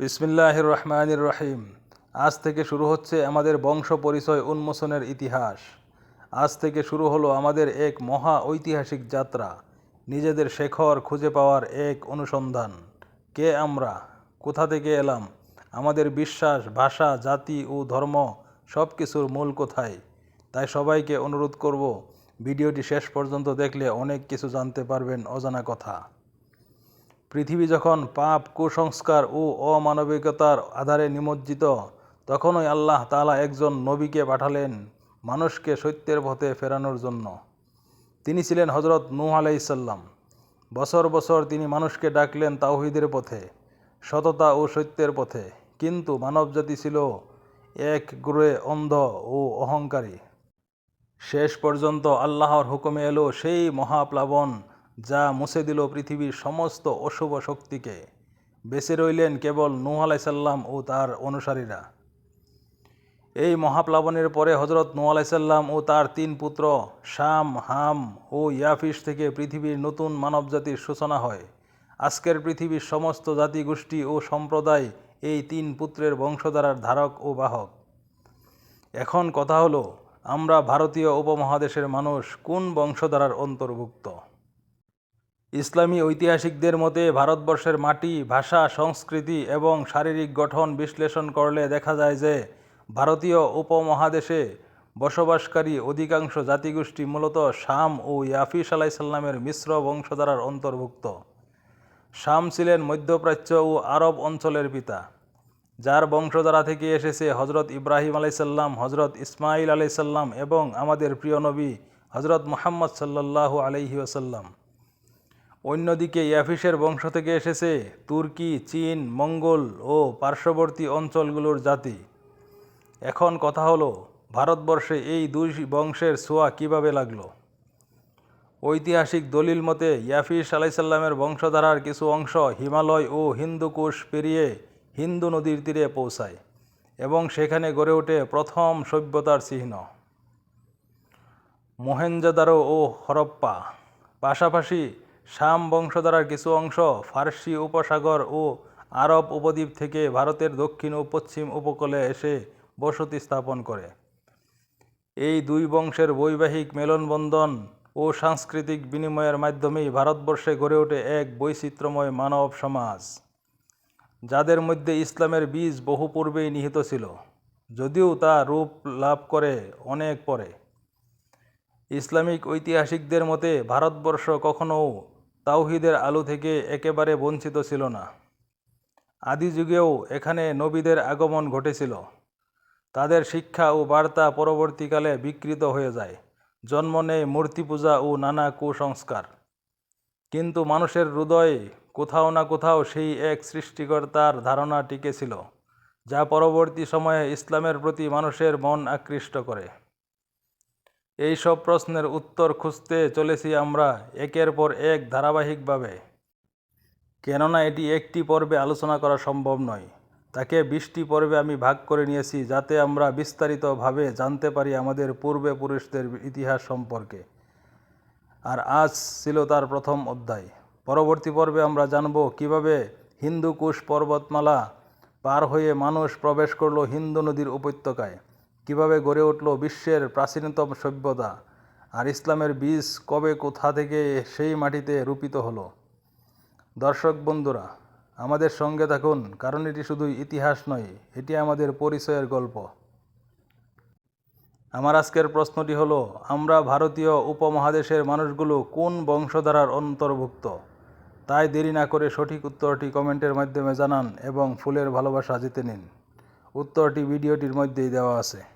বিসমিল্লাহির রহমানির রহিম আজ থেকে শুরু হচ্ছে আমাদের বংশ পরিচয় উন্মোচনের ইতিহাস। আজ থেকে শুরু হলো আমাদের এক মহা ঐতিহাসিক যাত্রা, নিজেদের শেখর খুঁজে পাওয়ার এক অনুসন্ধান। কে আমরা? কোথা থেকে এলাম? আমাদের বিশ্বাস, ভাষা, জাতি ও ধর্ম সব কিছুর মূল কোথায়? তাই সবাইকে অনুরোধ করব, ভিডিওটি শেষ পর্যন্ত দেখলে অনেক কিছু জানতে পারবেন অজানা কথা। পৃথিবী যখন পাপ, কুসংস্কার ও অমানবিকতার আধারে নিমজ্জিত, তখনই আল্লাহ তালা একজন নবীকে পাঠালেন মানুষকে সত্যের পথে ফেরানোর জন্য। তিনি ছিলেন হজরত নূহ আলাইসাল্লাম বছর বছর তিনি মানুষকে ডাকলেন তাওহিদের পথে, সততা ও সত্যের পথে। কিন্তু মানবজাতি ছিল এক গুরে অন্ধ ও অহংকারী। শেষ পর্যন্ত আল্লাহর হুকুমে এলো সেই মহাপ্লাবন যা মুছে দিল পৃথিবীর সমস্ত অশুভ শক্তিকে। বেঁচে রইলেন কেবল নূহ আলাইসাল্লাম ও তার অনুসারীরা। এই মহাপ্লাবনের পরে হজরত নূহ আলাইসাল্লাম ও তার তিন পুত্র শাম, হাম ও ইয়াফিস থেকে পৃথিবীর নতুন মানবজাতির সূচনা হয়। আজকের পৃথিবীর সমস্ত জাতিগোষ্ঠী ও সম্প্রদায় এই তিন পুত্রের বংশধারার ধারক ও বাহক। এখন কথা হলো, আমরা ভারতীয় উপমহাদেশের মানুষ কোন বংশধারার অন্তর্ভুক্ত? ইসলামী ঐতিহাসিকদের মতে ভারতবর্ষের মাটি, ভাষা, সংস্কৃতি এবং শারীরিক গঠন বিশ্লেষণ করলে দেখা যায় যে ভারতীয় উপমহাদেশে বসবাসকারী অধিকাংশ জাতিগোষ্ঠী মূলত শাম ও ইয়াফিস আলাইসাল্লামের মিশ্র বংশধারার অন্তর্ভুক্ত। শাম ছিলেন মধ্যপ্রাচ্য ও আরব অঞ্চলের পিতা, যার বংশধারা থেকে এসেছে হজরত ইব্রাহিম আলাইসাল্লাম হজরত ইসমাইল আলাইসাল্লাম এবং আমাদের প্রিয় নবী হজরত মোহাম্মদ সাল্লাহ আলহি আসাল্লাম অন্যদিকে ইয়াফিসের বংশ থেকে এসেছে তুর্কি, চীন, মঙ্গল ও পার্শ্ববর্তী অঞ্চলগুলোর জাতি। এখন কথা হলো, ভারতবর্ষে এই দুই বংশের ছোঁয়া কীভাবে লাগল? ঐতিহাসিক দলিল মতে ইয়াফিস আলাইসাল্লামের বংশধারার কিছু অংশ হিমালয় ও হিন্দুকুশ পেরিয়ে হিন্দু নদীর তীরে পৌঁছায় এবং সেখানে গড়ে ওঠে প্রথম সভ্যতার চিহ্ন। মোহেঞ্জোদারো ও হরপ্পা। পাশাপাশি শাম বংশধারার কিছু অংশ ফার্সি উপসাগর ও আরব উপদ্বীপ থেকে ভারতের দক্ষিণ ও পশ্চিম উপকূলে এসে বসতি স্থাপন করে। এই দুই বংশের বৈবাহিক মেলনবন্ধন ও সাংস্কৃতিক বিনিময়ের মাধ্যমেই ভারতবর্ষে গড়ে ওঠে এক বৈচিত্র্যময় মানব সমাজ, যাদের মধ্যে ইসলামের বীজ বহু পূর্বেই নিহিত ছিল, যদিও তা রূপ লাভ করে অনেক পরে। ইসলামিক ঐতিহাসিকদের মতে ভারতবর্ষ কখনও তাওহিদের আলো থেকে একেবারে বঞ্চিত ছিল না। আদি যুগেও এখানে নবীদের আগমন ঘটেছিল। তাদের শিক্ষা ও বার্তা পরবর্তীকালে বিকৃত হয়ে যায়। জন্ম নেয় মূর্তি পূজা ও নানা কুসংস্কার। কিন্তু মানুষের হৃদয়ে কোথাও না কোথাও সেই এক সৃষ্টিকর্তার ধারণা টিকেছিল যা পরবর্তী সময়ে ইসলামের প্রতি মানুষের মন আকৃষ্ট করে। এই সব প্রশ্নের উত্তর খুঁজতে চলেছি আমরা একের পর এক ধারাবাহিকভাবে। কেননা এটি একটি পর্বে আলোচনা করা সম্ভব নয়। তাকে বিশটি পর্বে আমি ভাগ করে নিয়েছি যাতে আমরা বিস্তারিতভাবে জানতে পারি আমাদের পূর্বে পুরুষদের ইতিহাস সম্পর্কে। আর আজ ছিল তার প্রথম অধ্যায়। পরবর্তী পর্বে আমরা জানব কীভাবে হিন্দুকুশ পর্বতমালা পার হয়ে মানুষ প্রবেশ করল হিন্দু নদীর উপত্যকায়। কীভাবে গড়ে উঠল বিশ্বের প্রাচীনতম সভ্যতা আর ইসলামের বীজ কবে কোথা থেকে সেই মাটিতে রূপিত হলো? দর্শক বন্ধুরা, আমাদের সঙ্গে থাকুন, কারণ এটি শুধুই ইতিহাস নয়, এটি আমাদের পরিচয়ের গল্প। আমার আজকের প্রশ্নটি হলো, আমরা ভারতীয় উপমহাদেশের মানুষগুলো কোন বংশধারার অন্তর্ভুক্ত? তাই দেরি না করে সঠিক উত্তরটি কমেন্টের মাধ্যমে জানান এবং ফুলের ভালোবাসা জিতে নিন। উত্তরটি ভিডিওটির মধ্যেই দেওয়া আছে।